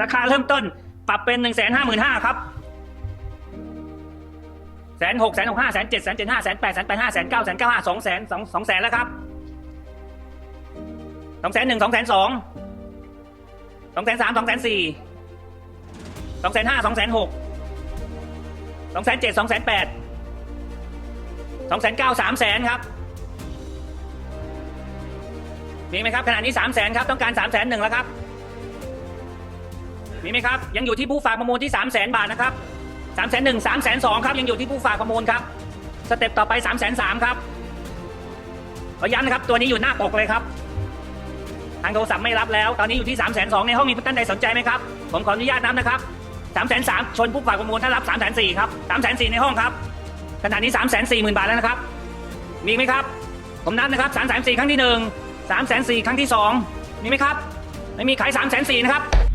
ราคาเริ่มต้นปรับเป็นหนึ่งแสนห้าหมื่นห้าครับแสนหกแสนหกห้าแสนเจ็ดแสนเจ็ดห้าแสนแปดแสนแปดห้าแสนเก้าแสนเก้าห้าสองแสนสองสองแสนแล้วครับสองแสนหนึ่งสองแสนสองสองแสนสามสองแสนสี่สองแสนห้าสองแสนหกสองแสนเจ็ดสองแสนแปดสองแสนเก้าสามแสนครับมีไหมครับขณะนี้สามแสนครับต้องการสามแสนหนึ่งแล้วครับ มีไหมครับยังอยู่ที่ผู้ฝากประมูลที่สามแสนบาทนะครับสามแสนหนึ่งสามแสนสองครับยังอยู่ที่ผู้ฝากประมูลครับสเต็ปต่อไปสามแสนสามครับขอย้ำนะครับตัวนี้อยู่หน้าปกเลยครับ ทางโทรศัพท์ไม่รับแล้ว ตอนนี้อยู่ที่สามแสนสองในห้องมีท่านใดสนใจไหมครับ ผมขออนุญาตนับนะครับสามแสนสามชนผู้ฝากประมูลถ้ารับสามแสนสี่ครับสามแสนสี่ในห้องครับขณะนี้สามแสนสี่หมื่นบาทแล้วนะครับ มีไหมครับ ผมนับนะครับสามแสนสี่ครั้งที่หนึ่งสามแสนสี่ครั้งที่สองมีไหมครับ ไม่มีขายสามแสนสี่นะครับ